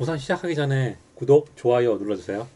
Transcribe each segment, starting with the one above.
우선 시작하기 전에 구독, 좋아요 눌러주세요.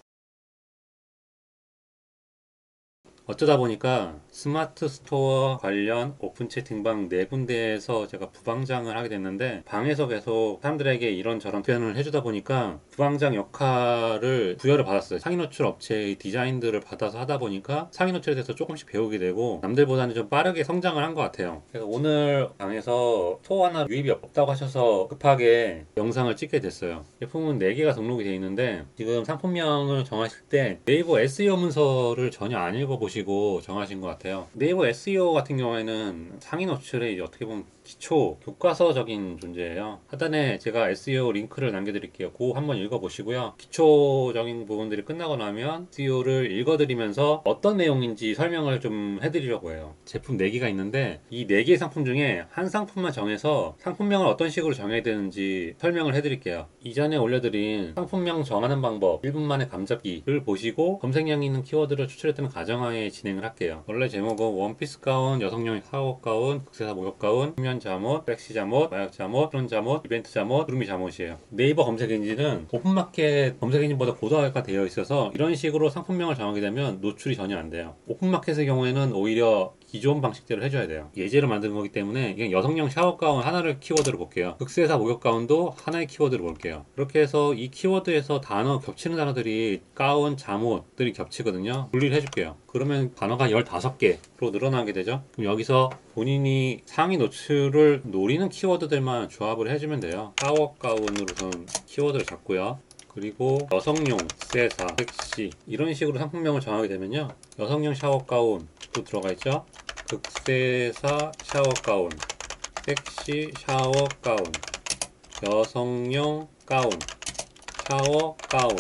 어쩌다 보니까 스마트 스토어 관련 오픈 채팅방 네 군데에서 제가 부방장을 하게 됐는데 방에서 계속 사람들에게 이런저런 표현을 해주다 보니까 부방장 역할을 부여를 받았어요. 상위 노출 업체의 디자인들을 받아서 하다 보니까 상위 노출에 대해서 조금씩 배우게 되고 남들보다는 좀 빠르게 성장을 한 것 같아요. 그래서 오늘 방에서 스토어 하나 유입이 없다고 하셔서 급하게 영상을 찍게 됐어요. 제품은 4개가 등록이 되어 있는데 지금 상품명을 정하실 때 네이버 SEO 문서를 전혀 안 읽어보시고 정하신 것 같아요. 네이버 SEO 같은 경우에는 상위 노출에 어떻게 보면 기초 교과서적인 존재예요. 하단에 제가 SEO 링크를 남겨드릴게요. 그거 한번 읽어보시고요. 기초적인 부분들이 끝나고 나면 SEO를 읽어드리면서 어떤 내용인지 설명을 좀 해드리려고 해요. 제품 4개가 있는데 이 4개의 상품 중에 한 상품만 정해서 상품명을 어떤 식으로 정해야 되는지 설명을 해드릴게요. 이전에 올려드린 상품명 정하는 방법 1분 만에 감잡기를 보시고 검색량이 있는 키워드를 추출했다는 가정하에 진행을 할게요. 원래 제목은 원피스 가운, 여성용 사업 가운, 극세사 목욕 가운, 수면 잠옷, 섹시 잠옷, 마약 잠옷, 프론 잠옷, 이벤트 잠옷, 두루미 잠옷이에요. 네이버 검색 엔진은 오픈마켓 검색 엔진보다 고도화가 되어 있어서 이런 식으로 상품명을 정하게 되면 노출이 전혀 안 돼요. 오픈마켓의 경우에는 오히려 기존 방식대로 해줘야 돼요. 예제로 만든 거기 때문에 그냥 여성용 샤워 가운 하나를 키워드로 볼게요. 극세사 목욕 가운도 하나의 키워드로 볼게요. 그렇게 해서 이 키워드에서 단어 겹치는 단어들이 가운, 잠옷들이 겹치거든요. 분리를 해줄게요. 그러면 단어가 15개로 늘어나게 되죠. 그럼 여기서 본인이 상위 노출을 노리는 키워드들만 조합을 해주면 돼요. 샤워 가운으로선 키워드를 잡고요. 그리고 여성용, 세사, 섹시 이런 식으로 상품명을 정하게 되면요. 여성용 샤워 가운도 들어가 있죠. 극세사 샤워 가운, 섹시 샤워 가운, 여성용 가운, 샤워 가운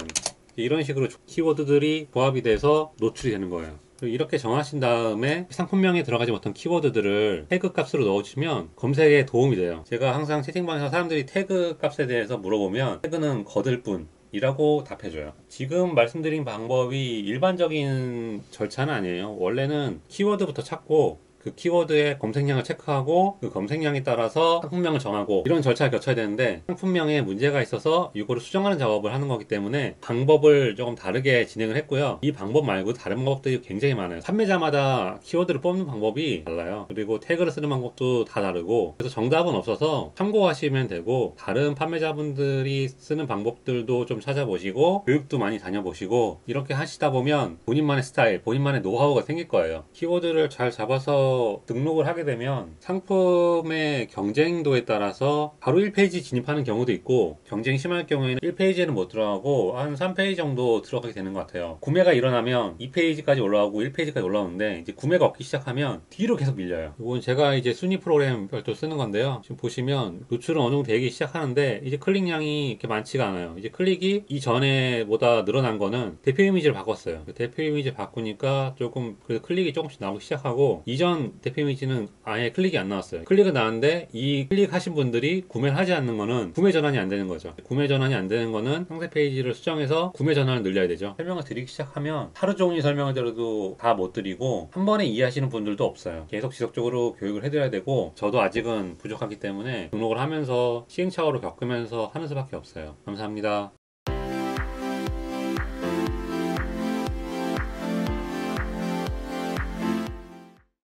이런 식으로 키워드들이 조합이 돼서 노출이 되는 거예요. 이렇게 정하신 다음에 상품명에 들어가지 못한 키워드들을 태그 값으로 넣어주시면 검색에 도움이 돼요. 제가 항상 채팅방에서 사람들이 태그 값에 대해서 물어보면 태그는 거들 뿐 이라고 답해줘요. 지금 말씀드린 방법이 일반적인 절차는 아니에요. 원래는 키워드부터 찾고 그 키워드의 검색량을 체크하고 그 검색량에 따라서 상품명을 정하고 이런 절차가 겹쳐야 되는데 상품명에 문제가 있어서 이거를 수정하는 작업을 하는 거기 때문에 방법을 조금 다르게 진행을 했고요. 이 방법 말고 다른 방법들이 굉장히 많아요. 판매자마다 키워드를 뽑는 방법이 달라요. 그리고 태그를 쓰는 방법도 다 다르고 그래서 정답은 없어서 참고하시면 되고 다른 판매자분들이 쓰는 방법들도 좀 찾아보시고 교육도 많이 다녀보시고 이렇게 하시다 보면 본인만의 스타일, 본인만의 노하우가 생길 거예요. 키워드를 잘 잡아서 등록을 하게 되면 상품의 경쟁도에 따라서 바로 1페이지 진입하는 경우도 있고 경쟁이 심할 경우에는 1페이지에는 못 들어가고 한 3페이지 정도 들어가게 되는 것 같아요. 구매가 일어나면 2페이지까지 올라가고 1페이지까지 올라오는데 이제 구매가 없기 시작하면 뒤로 계속 밀려요. 이건 제가 이제 순위 프로그램 별도 쓰는 건데요. 지금 보시면 노출은 어느 정도 되기 시작하는데 이제 클릭량이 이렇게 많지가 않아요. 이제 클릭이 이전에보다 늘어난 거는 대표 이미지를 바꿨어요. 대표 이미지 바꾸니까 조금 그래도 클릭이 조금씩 나오기 시작하고 이전 대표 이미지는 아예 클릭이 안 나왔어요. 클릭은 나왔는데 이 클릭하신 분들이 구매를 하지 않는 거는 구매 전환이 안 되는 거죠. 구매 전환이 안 되는 거는 상세 페이지를 수정해서 구매 전환을 늘려야 되죠. 설명을 드리기 시작하면 하루 종일 설명을 드려도 다 못 드리고 한 번에 이해하시는 분들도 없어요. 계속 지속적으로 교육을 해드려야 되고 저도 아직은 부족하기 때문에 등록을 하면서 시행착오를 겪으면서 하는 수밖에 없어요. 감사합니다.